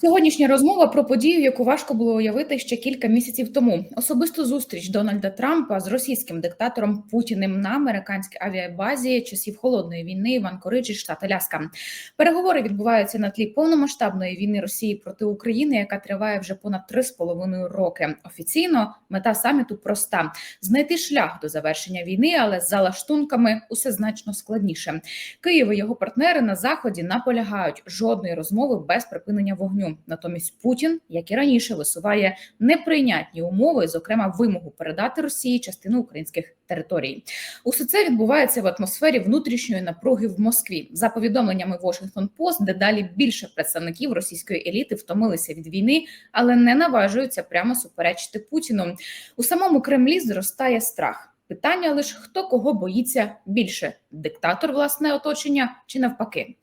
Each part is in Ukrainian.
Сьогоднішня розмова про подію, яку важко було уявити ще кілька місяців тому. Особисту зустріч Дональда Трампа з російським диктатором Путіним на американській авіабазі часів холодної війни в Анкориджі, штат Аляска. Переговори відбуваються на тлі повномасштабної війни Росії проти України, яка триває вже понад три з половиною роки. Офіційно мета саміту проста: знайти шлях до завершення війни, але з залаштунками усе значно складніше. Київ і його партнери на заході наполягають жодної розмови без припинення вогню. Натомість Путін, як і раніше, висуває неприйнятні умови, зокрема вимогу передати Росії частину українських територій. Усе це відбувається в атмосфері внутрішньої напруги в Москві. За повідомленнями Washington Post, дедалі більше представників російської еліти втомилися від війни, але не наважуються прямо суперечити Путіну. У самому Кремлі зростає страх. Питання лише хто кого боїться більше: диктатор, власне оточення чи навпаки.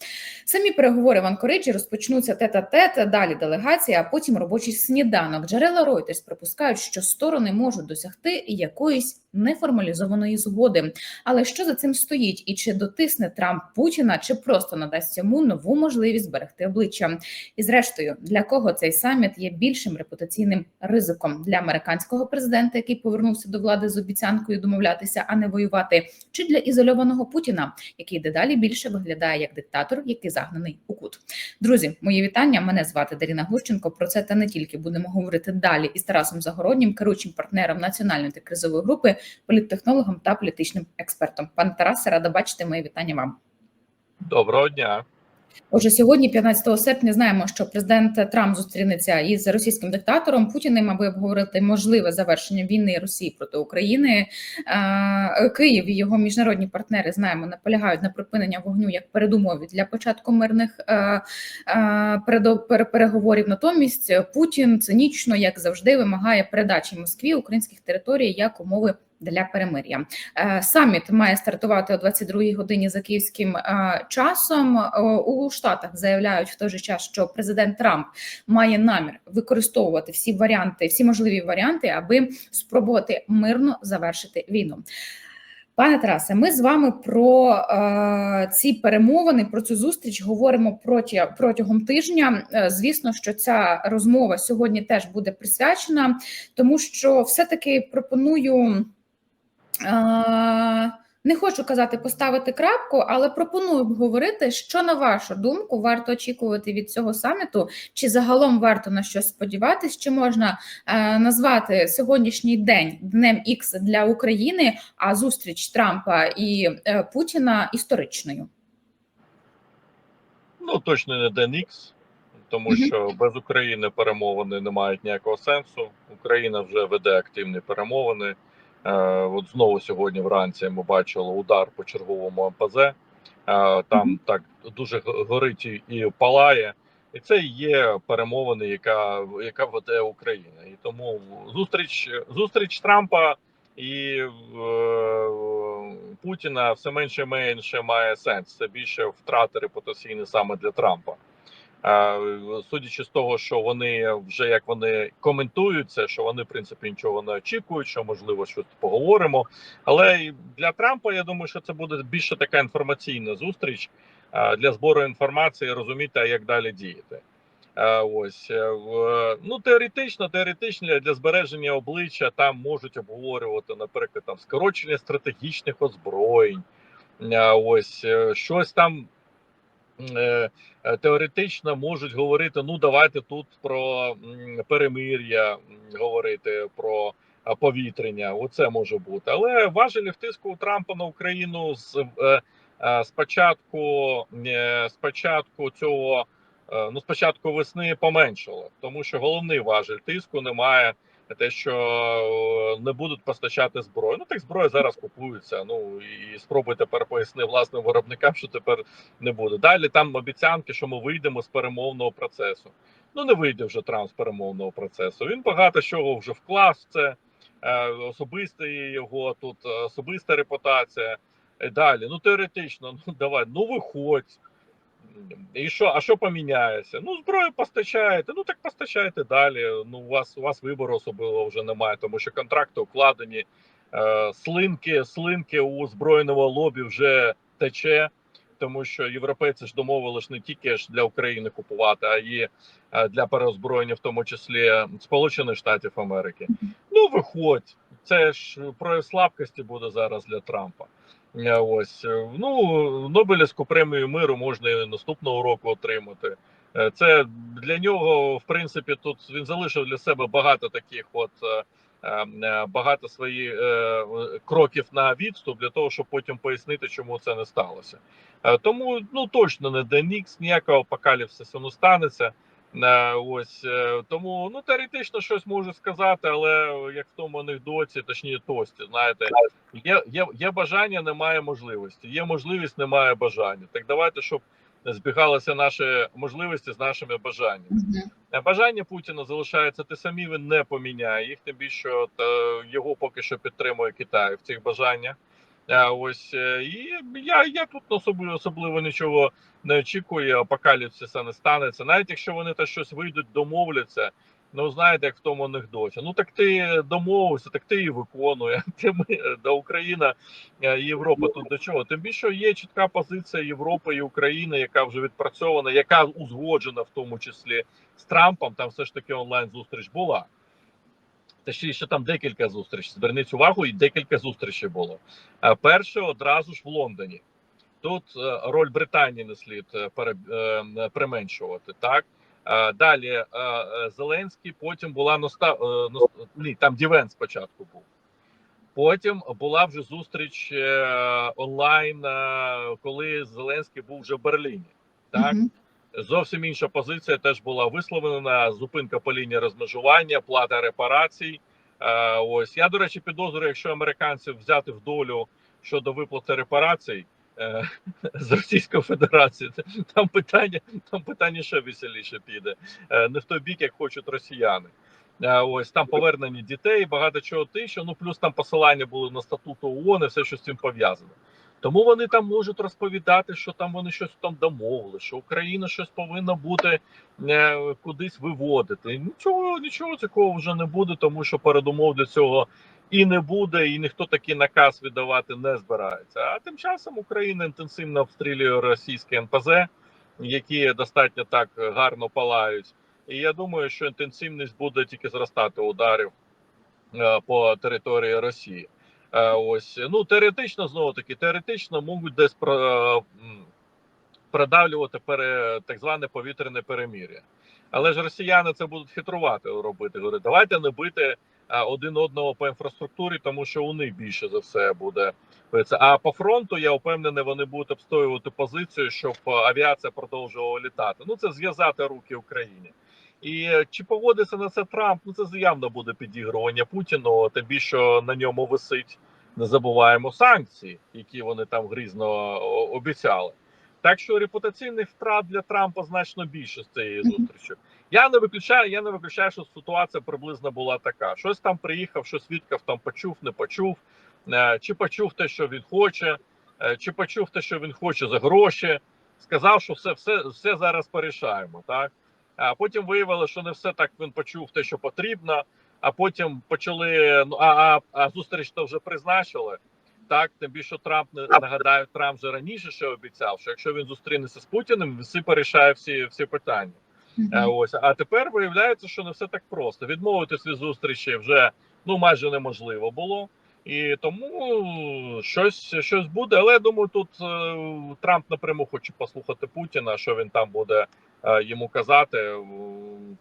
Самі переговори в Анкориджі розпочнуться тет-а-тет, далі делегація, а потім робочий сніданок. Джерела Reuters припускають, що сторони можуть досягти якоїсь неформалізованої згоди. Але що за цим стоїть? І чи дотисне Трамп Путіна, чи просто надасть йому нову можливість зберегти обличчя? І зрештою, для кого цей саміт є більшим репутаційним ризиком для американського президента, який повернувся до влади з обіцянкою домовлятися, а не воювати, чи для ізольованого Путіна, який дедалі більше виглядає як диктатор, який загнаний у кут? Друзі, мої вітання. Мене звати Даріна Гущенко. Про це та не тільки будемо говорити далі із Тарасом Загороднім, керуючим партнером національної та кризової групи політтехнологом та політичним експертом. Пане Тарасе, рада бачити моє вітання вам. Доброго дня. Отже, сьогодні, 15 серпня, знаємо, що президент Трамп зустрінеться із російським диктатором Путіним, аби обговорити можливе завершення війни Росії проти України. Київ і його міжнародні партнери знаємо, наполягають на припинення вогню як передумові для початку мирних переговорів. Натомість Путін цинічно, як завжди, вимагає передачі Москві українських територій як умови для перемир'я. Саміт має стартувати о 22-й годині за київським часом. У Штатах заявляють в той же час, що президент Трамп має намір використовувати всі варіанти, всі можливі варіанти, аби спробувати мирно завершити війну. Пане Тарасе, ми з вами про е, ці перемовини, про цю зустріч говоримо проті, протягом тижня. Е, звісно, що ця розмова сьогодні теж буде присвячена, тому що все-таки пропоную. Е, не хочу казати поставити крапку, але пропоную обговорити, що на вашу думку варто очікувати від цього саміту, чи загалом варто на щось сподіватись, чи можна е, назвати сьогоднішній день днем Х для України, а зустріч Трампа і е, Путіна історичною? Ну точно не день Х, тому mm -hmm. що без України перемовини не мають ніякого сенсу. Україна вже веде активні перемовини. Е, от знову сьогодні вранці ми бачили удар по черговому МПЗ. Е, там так дуже горить і палає, і це є перемовини, яка яка веде Україна. І тому зустріч зустріч Трампа і е, Путіна все менше і менше має сенс. Це більше втрати репутаційні саме для Трампа. Судячи з того, що вони вже як вони коментуються, що вони в принципі нічого не очікують, що можливо щось поговоримо. Але для Трампа я думаю, що це буде більше така інформаційна зустріч для збору інформації, розуміти, як далі діяти. Ось е, ну теоретично, теоретично для збереження обличчя там можуть обговорювати, наприклад, там скорочення стратегічних озброєнь. Ось е, щось там теоретично можуть говорити: ну давайте тут про перемир'я говорити про повітрення. Оце може бути, але важелі тиску у Трампа на Україну з е, спочатку спочатку цього ну спочатку весни поменшало, тому що головний важель тиску немає те, що е, не будуть постачати зброю. Ну так зброя зараз купується. Ну і спробуйте тепер поясни власним виробникам, що тепер не буде. Далі там обіцянки, що ми вийдемо з перемовного процесу. Ну не вийде вже Трамп з перемовного процесу. Він багато чого вже вклав це е, особисте його тут, е, особиста репутація. Далі, ну теоретично, ну давай, ну виходь. І що, а що поміняється? Ну, зброю постачаєте, ну так постачайте далі. Ну, у вас у вас вибору особливо вже немає, тому що контракти укладені, е, слинки, слинки у збройного лобі вже тече. тому що європейці ж домовились не тільки ж для України купувати, а й е, для переозброєння, в тому числі Сполучених Штатів Америки. Ну виходь, це ж про слабкості буде зараз для Трампа. Е, Ось е, ну Нобелівську премію миру можна і наступного року отримати. Е, Це для нього, в принципі, тут він залишив для себе багато таких, от багато своїх кроків на відступ для того, щоб потім пояснити, чому це не сталося. Тому ну точно не Денікс, ніякого апокаліпсису не станеться. Е, Ось е, тому ну теоретично щось можу сказати, але як в тому анекдоті, точніше тості, знаєте, є, є, є бажання, немає можливості. Є можливість, немає бажання. Так давайте, щоб збігалися наші можливості з нашими бажаннями. Е, Бажання Путіна залишається те самі, він не поміняє їх. Тим більше е, його поки що підтримує Китай в цих бажаннях. Ось і я, я тут особливо особливо нічого не очікую. Апокаліпсиса не станеться. Навіть якщо вони та щось вийдуть, домовляться. Ну знаєте, як в тому анекдоті. Ну так ти домовився, так ти і виконує. Ти до Україна е, і Європа тут до чого? Тим більше є чітка позиція Європи і України, яка вже відпрацьована, яка узгоджена в тому числі з Трампом. Там все ж таки онлайн зустріч була. Та ще, ще там декілька зустрічей. Зверніть увагу, і декілька зустрічей було. Е, Перше одразу ж в Лондоні. Тут е, роль Британії не слід е, е, применшувати. Так далі Зеленський. Потім була носта ні, там Дівен спочатку був. Потім була вже зустріч онлайн, коли Зеленський був вже в Берліні. Так. Зовсім інша позиція теж була висловлена. Зупинка по лінії розмежування, плата репарацій. Ось я до речі, підозрюю, якщо американців взяти в долю щодо виплати репарацій е, з Російської Федерації, там питання, там питання ще веселіше піде. Е, не в той бік, як хочуть росіяни. Е, ось там повернення дітей, багато чого тисяча. Ну плюс там посилання були на статуту ООН і все, що з цим пов'язано. Тому вони там можуть розповідати, що там вони щось там домовили, що Україна щось повинна бути е, кудись виводити. Нічого, нічого такого вже не буде, тому що передумов для цього і не буде, і ніхто такий наказ віддавати не збирається. А тим часом Україна інтенсивно обстрілює російське НПЗ, які достатньо так гарно палають. І я думаю, що інтенсивність буде тільки зростати ударів е, по території Росії. Е, Ось ну теоретично знову таки теоретично можуть десь про продавлювати пере так зване повітряне перемір'я. Але ж росіяни це будуть хитрувати робити. Говорять, давайте не бити один одного по інфраструктурі, тому що у них більше за все буде. А по фронту я впевнений, вони будуть обстоювати позицію, щоб е, авіація продовжувала літати. Ну це зв'язати руки Україні. І е, чи погодиться на це Трамп? Ну це явно буде підігрування Путіну. Тим більше на ньому висить. Не забуваємо санкції, які вони там грізно обіцяли. Так що репутаційних втрат для Трампа значно більше з цієї зустрічі. Я не виключаю, я не виключаю, що ситуація приблизно була така: щось там приїхав, щось свідків там почув, не почув, е, чи почув те, що він хоче, е, чи почув те, що він хоче за гроші. Сказав, що все, все, все зараз порішаємо. Так а потім виявилося, що не все так він почув те, що потрібно. А потім почали ну а, а, а зустріч то вже призначили. Так, тим більше Трамп не нагадаю, Трамп вже раніше ще обіцяв, що якщо він зустрінеться з Путіним, всі порішає всі всі питання. Е, Ось а тепер виявляється, що не все так просто. Відмовитись від зустрічі вже ну майже неможливо було, і тому щось щось буде. Але я думаю, тут е, Трамп напряму хоче послухати Путіна, що він там буде е, йому казати.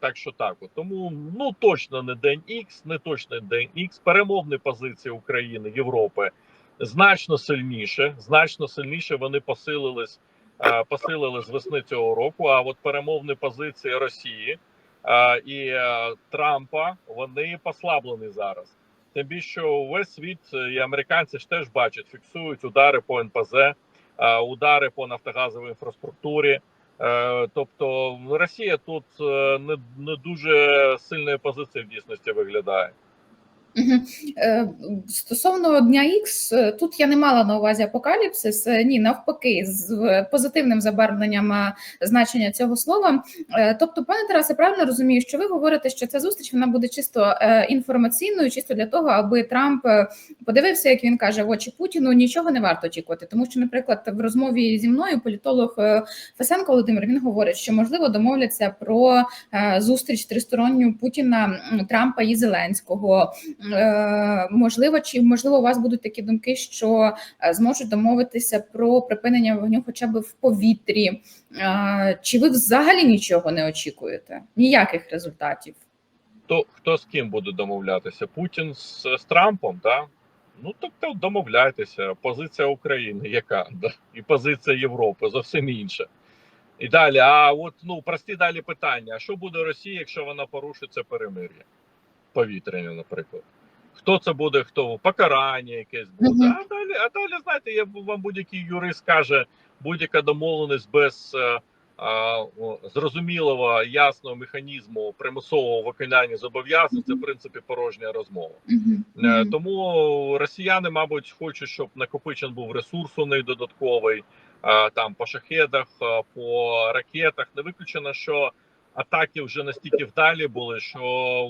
Так що так, от. тому ну точно не день Х, не точно день Х. Перемовні позиції України Європи значно сильніше, значно сильніше вони посилились. Е, Посилили з весни цього року. А от перемовні позиції Росії е, і е, Трампа вони послаблені зараз. Тим більше що весь світ і американці ж теж бачать, фіксують удари по НПЗ, удари по нафтогазовій інфраструктурі. Тобто Росія тут не, не дуже сильної позиції в дійсності виглядає. Е, Стосовно дня Х, е, тут я не мала на увазі апокаліпсис. е, Ні, навпаки, з позитивним забарвленням значення цього слова. Тобто, пане Тарасе, правильно розумію, що ви говорите, що ця зустріч вона буде чисто інформаційною, чисто для того, аби Трамп подивився, як він каже, в очі Путіну нічого не варто очікувати. Тому що, наприклад, в розмові зі мною політолог Фесенко Володимир він говорить, що можливо домовляться про зустріч тристоронню Путіна, Трампа і Зеленського. Е, Можливо, чи можливо у вас будуть такі думки, що е, зможуть домовитися про припинення вогню, хоча б в повітрі? Е, Чи ви взагалі нічого не очікуєте? Ніяких результатів? хто, хто з ким буде домовлятися? Путін з, з Трампом, да? Ну тобто домовляйтеся. Позиція України, яка да? і позиція Європи зовсім інша. І далі, а от ну прості далі питання: а що буде Росія, якщо вона порушить це перемир'я? Повітряне, наприклад. Хто це буде, хто покарання якесь буде. Мгм. А далі, а далі, знаєте, я вам будь-який юрист каже, будь-яка домовленість без е, а, зрозумілого ясного механізму примусового виконання зобов'язань, це в принципі порожня розмова. Е, Мгм. Тому росіяни, мабуть, хочуть, щоб накопичен був ресурс у них додатковий е, там по шахедах, по ракетах. Не виключено, що атаки вже настільки вдалі були, що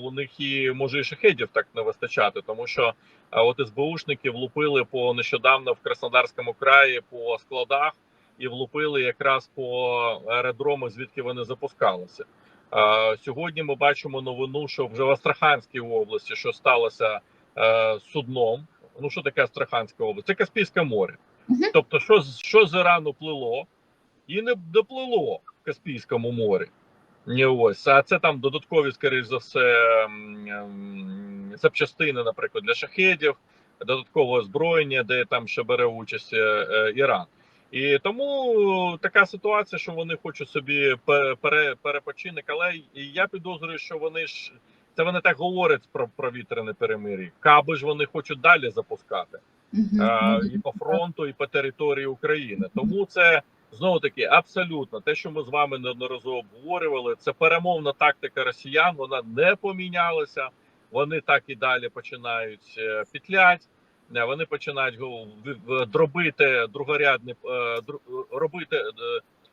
у них і може і шахедів так не вистачати, тому що е, от СБУшники влупили по нещодавно в Краснодарському краї по складах і влупили якраз по аеродромах, звідки вони запускалися. Е, Сьогодні ми бачимо новину, що вже в Астраханській області що сталося е, судном. Ну що таке Астраханська область? Це Каспійське море. Тобто, що що з Ірану плило, і не доплило в Каспійському морі. Ні, ось, а це там додаткові, скоріш за все, запчастини, наприклад, для шахедів, додаткове озброєння, де там ще бере участь е, е, Іран. І тому така ситуація, що вони хочуть собі пе- пере, перепочинок, але я підозрюю, що вони ж це вони так говорять про, про вітряне перемир'я. Каби ж вони хочуть далі запускати Мгм. е, Мгм. і по фронту, і по території України. Тому це знову таки абсолютно те, що ми з вами неодноразово обговорювали. Це перемовна тактика росіян. Вона не помінялася. Вони так і далі починають е, петлять. Е, Вони починають дробити другорядні е, робити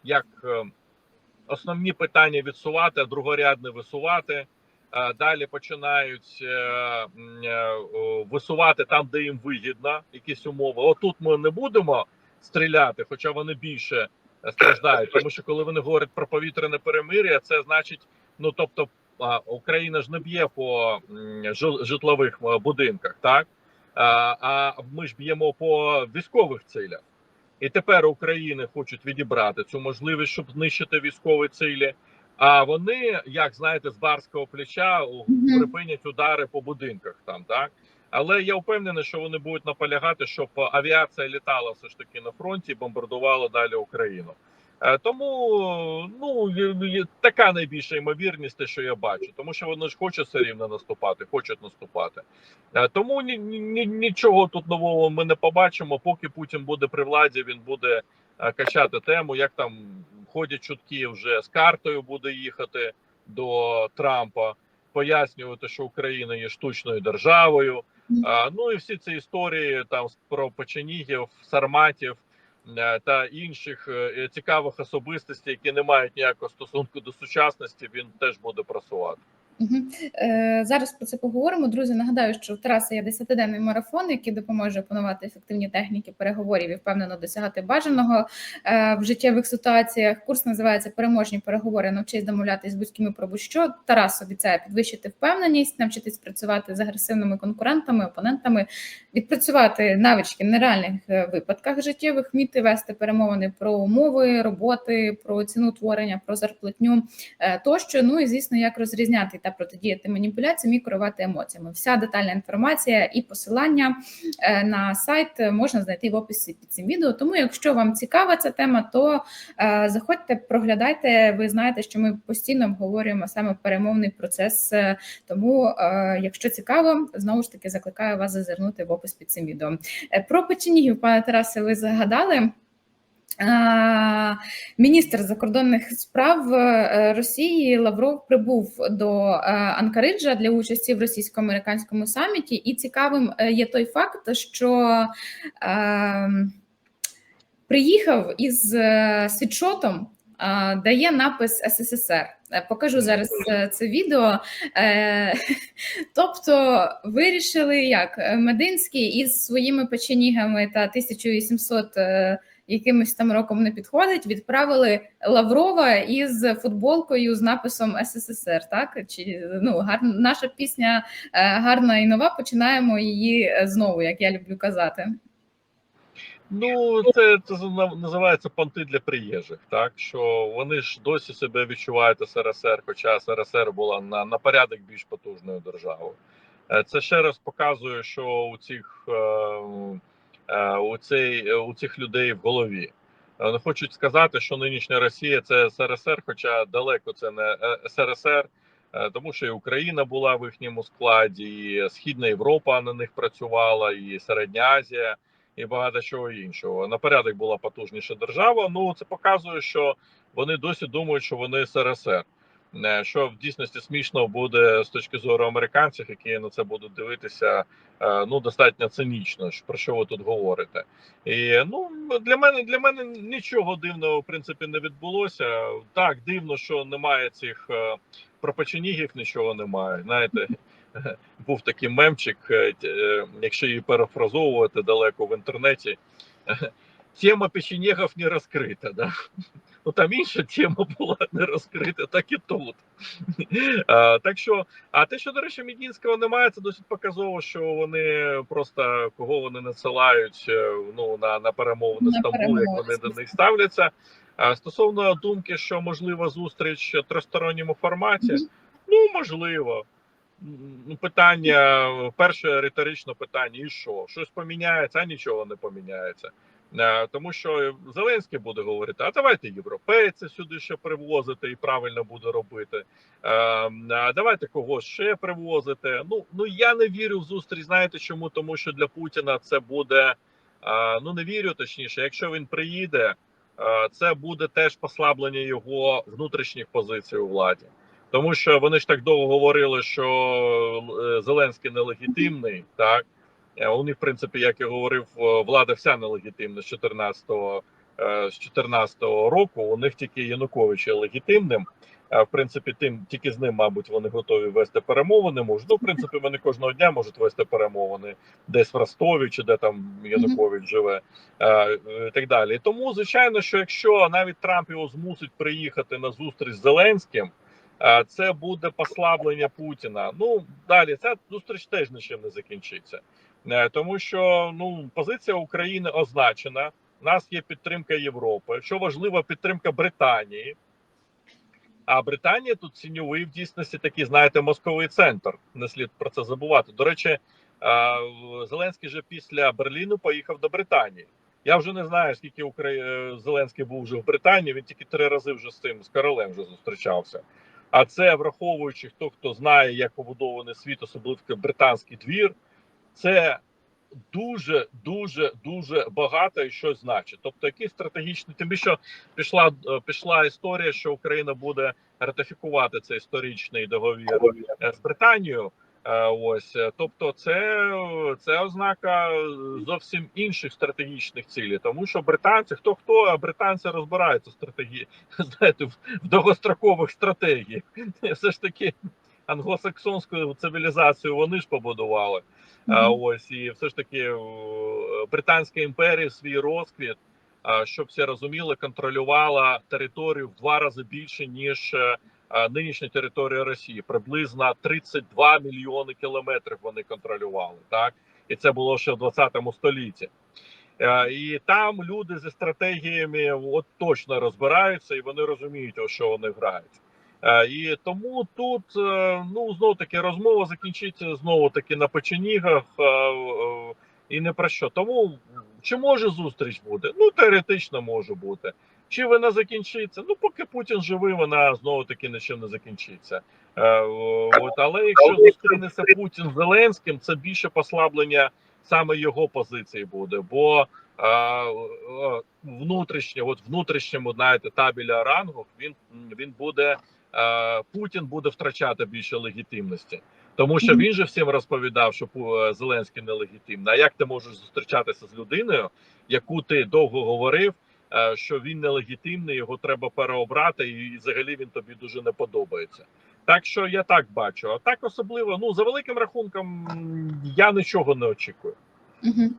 як основні питання відсувати, а другорядне висувати. Далі починають висувати там, де їм вигідно, якісь умови. Отут ми не будемо стріляти, хоча вони більше е, страждають. Тому що коли вони говорять про повітряне перемир'я, це значить, ну тобто, Україна ж не б'є по житлових е, будинках, так а, а ми ж б'ємо по військових цілях. І тепер України хочуть відібрати цю можливість, щоб знищити військові цілі. А вони, як знаєте, з барського плеча припинять удари по будинках там, так але я впевнений, що вони будуть наполягати, щоб авіація літала все ж таки на фронті бомбардувала далі Україну. Е, Тому ну така найбільша ймовірність, те, що я бачу, тому що вони ж хочуть все рівно наступати, хочуть наступати. Е, Тому ні, ні, нічого тут нового ми не побачимо. Поки Путін буде при владі, він буде е, качати тему. Як там ходять чутки, вже з картою буде їхати до Трампа, пояснювати, що Україна є штучною державою. Ну і всі ці історії там про печенігів, сарматів е, та інших е, цікавих особистостей, які не мають ніякого стосунку до сучасності, він теж буде просувати. Мгм. Е, Зараз про це поговоримо. Друзі, нагадаю, що в Тараса є 10-денний марафон, який допоможе опанувати ефективні техніки переговорів і впевнено досягати бажаного е, в життєвих ситуаціях. Курс називається Переможні переговори. Навчись домовлятись з будь-кими про будь-що. Тарас обіцяє підвищити впевненість, навчитись працювати з агресивними конкурентами, опонентами, відпрацювати навички в нереальних е, випадках життєвих, вміти вести перемовини про умови роботи, про ціну творення, про зарплатню е, тощо. Ну і звісно, як розрізняти та протидіяти маніпуляціям і керувати емоціями. Вся детальна інформація і посилання е, на сайт можна знайти в описі під цим відео. Тому, якщо вам цікава ця тема, то е, заходьте, проглядайте. Ви знаєте, що ми постійно обговорюємо саме перемовний процес. е, Тому, якщо цікаво, знову ж таки закликаю вас зазирнути в опис під цим відео. Про печенігів, пане Тарасе, ви згадали. Міністр закордонних справ е, Росії Лавров прибув до е, Анкариджа для участі в російсько-американському саміті, і цікавим е, є той факт, що е, приїхав із світшотом, е, де є напис СССР. Покажу зараз це відео. Тобто вирішили, як Мединський із своїми печенігами та 1800 е, якимось там роком не підходить, відправили Лаврова із футболкою з написом СССР. Так чи ну гар, наша пісня е, гарна і нова. Починаємо її е, знову, як я люблю казати. Ну, це, це називається понти для приїжджих, так що вони ж досі себе відчувають СРСР, хоча СРСР була на, на порядок більш потужною державою. Е, Це ще раз показує, що у цих, у, цей, у цих людей в голові. Е, хочуть сказати, що нинішня Росія це СРСР, хоча далеко це не е, СРСР, е, тому що і Україна була в їхньому складі, і Східна Європа на них працювала, і Середня Азія і багато чого іншого. На була потужніша держава. Ну це показує, що вони досі думають, що вони СРСР. Е, Що в дійсності смішно буде з точки зору американців, які на це будуть дивитися е, ну достатньо цинічно. Про що ви тут говорите? І ну для мене для мене нічого дивного в принципі не відбулося. Так дивно, що немає цих е, про печенігів, нічого немає. Знаєте, був такий мемчик, якщо її перефразовувати далеко в інтернеті. Тема печенєгів не розкрита. Да? Ну там інша тема була не розкрита, так і тут. А, так що, а те, що, до речі, Мідінського немає, це досить показово, що вони просто кого вони насилають е, ну, на, на перемовини На Стамбул, як вони до них ставляться. А стосовно думки, що можлива зустріч в тристоронньому форматі, Мгм. ну можливо. Питання перше риторичне питання: і що? Щось поміняється, а нічого не поміняється. Е, Тому що Зеленський буде говорити: а давайте європейців сюди ще привозити і правильно буде робити. Е, А давайте когось ще привозити. Ну ну я не вірю в зустріч. Знаєте чому? Тому що для Путіна це буде е, ну не вірю, точніше, якщо він приїде, це буде теж послаблення його внутрішніх позицій у владі. Тому що вони ж так довго говорили, що Зеленський нелегітимний, так Е, у них, в принципі, як я говорив, е, влада вся нелегітимна з 14-го е, з 14-го року. У них тільки Янукович є легітимним. Е, В принципі, тим тільки з ним, мабуть, вони готові вести перемовини. Можуть. Ну, в принципі, вони кожного дня можуть вести перемовини десь в Ростові, чи де там Янукович живе, е, е, і так далі. Тому, звичайно, що якщо навіть Трамп його змусить приїхати на зустріч з Зеленським. е, Це буде послаблення Путіна. Ну далі ця зустріч теж нічим не закінчиться. Е, тому що ну позиція України означена. У нас є підтримка Європи. Що важливо, підтримка Британії. А Британія тут ціньовий в дійсності такий, знаєте, мозковий центр. Не слід про це забувати. До речі, е, Зеленський же після Берліну поїхав до Британії. Я вже не знаю, скільки Укра... е, Зеленський був вже в Британії. Він тільки три рази вже з цим з королем вже зустрічався. А це враховуючи хто хто знає, як побудований світ, особливо британський двір це дуже дуже дуже багато і щось значить. Тобто, який стратегічний, тим більше пішла е, пішла історія, що Україна буде ратифікувати цей історичний договір е, з Британією. Е, Ось, тобто, це, це ознака зовсім інших стратегічних цілей, тому що британці, хто хто, а британці розбираються стратегії, знаєте, в довгострокових стратегіях. Все ж таки англосаксонську цивілізацію вони ж побудували. А, ось і все ж таки е, Британська імперія свій розквіт, щоб всі розуміли, контролювала територію в два рази більше ніж е, нинішня територія Росії. Приблизно 32 мільйони кілометрів вони контролювали. Так і це було ще в 20 столітті. Е, І там люди зі стратегіями от точно розбираються, і вони розуміють, у що вони грають. Е, І тому тут е, ну знову таки розмова закінчиться знову таки на печенігах е, і не про що. Тому чи може зустріч буде? Ну теоретично може бути. Чи вона закінчиться? Ну поки Путін живий, вона знову таки нічим не закінчиться. От але якщо зустрінеться Путін з Зеленським, це більше послаблення саме його позиції буде. Бо а, внутрішнє, от внутрішньому, знаєте, табеля рангу, він, він буде, Путін буде втрачати більше легітимності. Тому що він же всім розповідав, що е, Зеленський нелегітимний. А як ти можеш зустрічатися з людиною, яку ти довго говорив, е, що він нелегітимний, його треба переобрати, і взагалі він тобі дуже не подобається. Так що я так бачу. А так особливо, ну за великим рахунком, я нічого не очікую. Угу.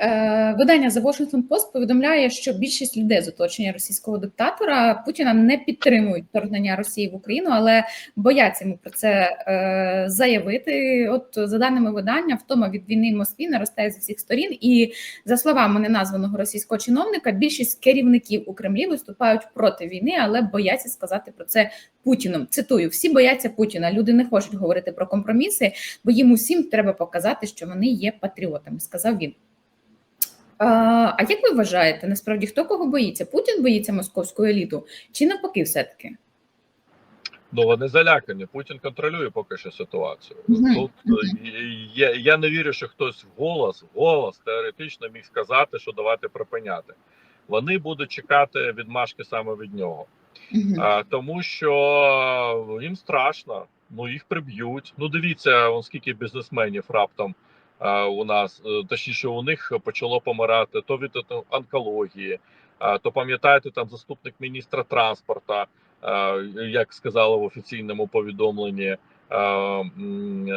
Е, видання The Washington Post повідомляє, що більшість людей з оточення російського диктатора Путіна не підтримують вторгнення Росії в Україну, але бояться йому про це е, заявити. От за даними видання, втома від війни в Москві наростає з всіх сторін, і за словами неназваного російського чиновника, більшість керівників у Кремлі виступають проти війни, але бояться сказати про це Путіну. Цитую: всі бояться Путіна. Люди не хочуть говорити про компроміси, бо їм усім треба показати, що вони є патріотами, сказав він. А, а як ви вважаєте, насправді хто кого боїться? Путін боїться московську еліту чи навпаки, все-таки? Ну вони залякані. Путін контролює поки що ситуацію. Тут е, я, я не вірю, що хтось вголос, вголос теоретично міг сказати, що давайте припиняти. Вони будуть чекати відмашки саме від нього. А, тому що їм страшно, ну їх приб'ють. Ну дивіться, он скільки бізнесменів раптом а, у нас, е, точніше, у них почало помирати то від е, онкології, а, то пам'ятаєте, там заступник міністра транспорту, як сказали в офіційному повідомленні.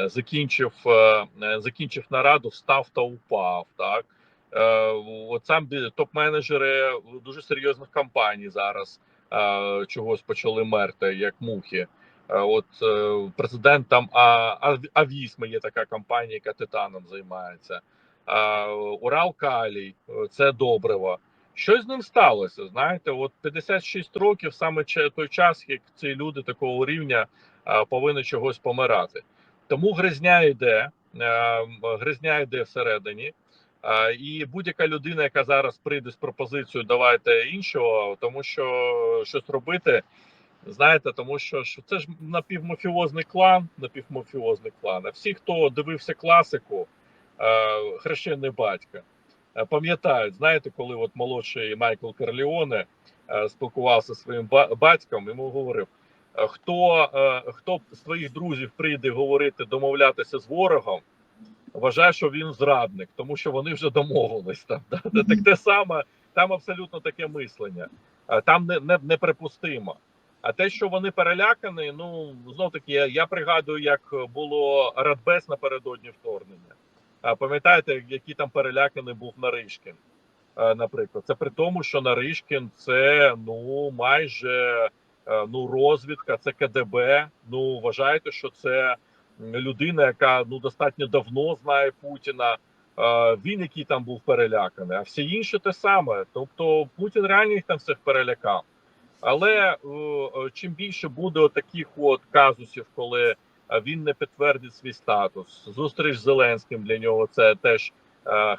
Закінчив, е, закінчив нараду, встав та упав. Так Е, от сам топ-менеджери дуже серйозних компаній зараз е, чогось почали мерти, як мухи. Е, От е, президент там а, Ав- Авісми є така компанія, яка титаном займається. Е, Урал Калій, е, це добриво. Щось з ним сталося. Знаєте, от 56 років саме той час, як ці люди такого рівня е, повинні чогось помирати. Тому гризня йде, е, гризня йде всередині. І будь-яка людина, яка зараз прийде з пропозицією, давайте іншого, тому що щось робити, знаєте, тому що, що це ж напівмафіозний клан, напівмафіозний клан. А всі, хто дивився класику, е, хрещений батько, е, пам'ятають, знаєте, коли от молодший Майкл Карліоне е, спілкувався зі своїм батьком, йому говорив. Хто, хто з твоїх друзів прийде говорити, домовлятися з ворогом, вважає, що він зрадник, тому що вони вже домовились там. Да? Так те саме, там абсолютно таке мислення, А там не, не, неприпустимо. А те, що вони перелякані, ну знов таки, я, я пригадую, як було Радбес напередодні вторгнення. А пам'ятаєте, який там переляканий був Наришкін, наприклад, це при тому, що Наришкін це ну майже е, ну розвідка, це КДБ. Ну вважаєте, що це людина, яка ну достатньо давно знає Путіна. Він який там був переляканий, а всі інші те саме. Тобто Путін реально їх там всіх перелякав. Але е, е, чим більше буде таких от казусів, коли е, він не підтвердить свій статус, зустріч з Зеленським для нього це теж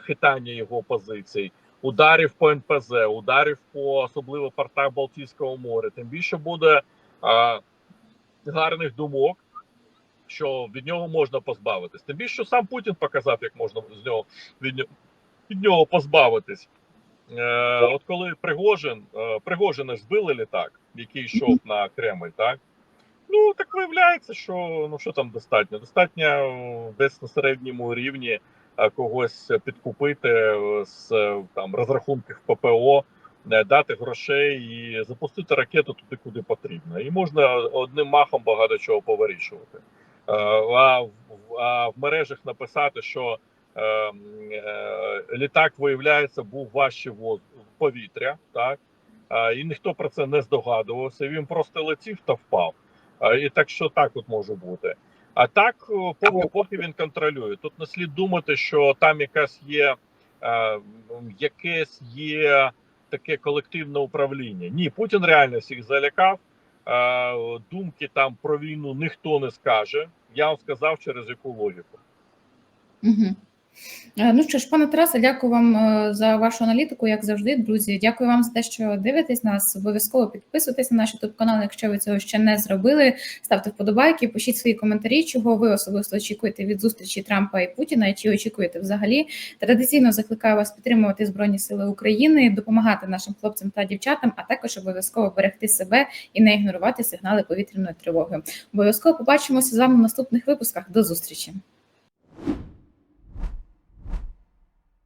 хитання його позицій, ударів по НПЗ, ударів по особливо портах Балтійського моря. Тим більше буде гарних думок, що від нього можна позбавитись. Тим більше що сам Путін показав, як можна з нього від нього, від нього позбавитись. Е, от коли Пригожин, е, Пригожина ж збили літак, який йшов на Кремль, так? Ну так виявляється, що ну що там достатньо? Достатньо е, десь на середньому рівні е, когось підкупити е, з там розрахунків ППО, дати грошей і запустити ракету туди, куди потрібно. І можна одним махом багато чого повирішувати. Е, А в, а в мережах написати, що е, е, літак, виявляється, був важче воз- повітря, так? А, і ніхто про це не здогадувався. Він просто летів та впав. А, і так що так от може бути. А так, поки, поки він контролює. Тут не слід думати, що там якась є е, якесь є таке колективне управління. Ні, Путін реально всіх залякав. Е, думки там про війну ніхто не скаже. Я вам сказав через яку логіку. Угу. Е, Ну що ж, пане Тарасе, дякую вам е, за вашу аналітику, як завжди, друзі. Дякую вам за те, що дивитесь нас. Обов'язково підписуйтесь на наш youtube канал, якщо ви цього ще не зробили. Ставте вподобайки, пишіть свої коментарі, чого ви особисто очікуєте від зустрічі Трампа і Путіна, і чи очікуєте взагалі. Традиційно закликаю вас підтримувати Збройні Сили України, допомагати нашим хлопцям та дівчатам, а також обов'язково берегти себе і не ігнорувати сигнали повітряної тривоги. Обов'язково побачимося з вами в наступних випусках. До зустрічі.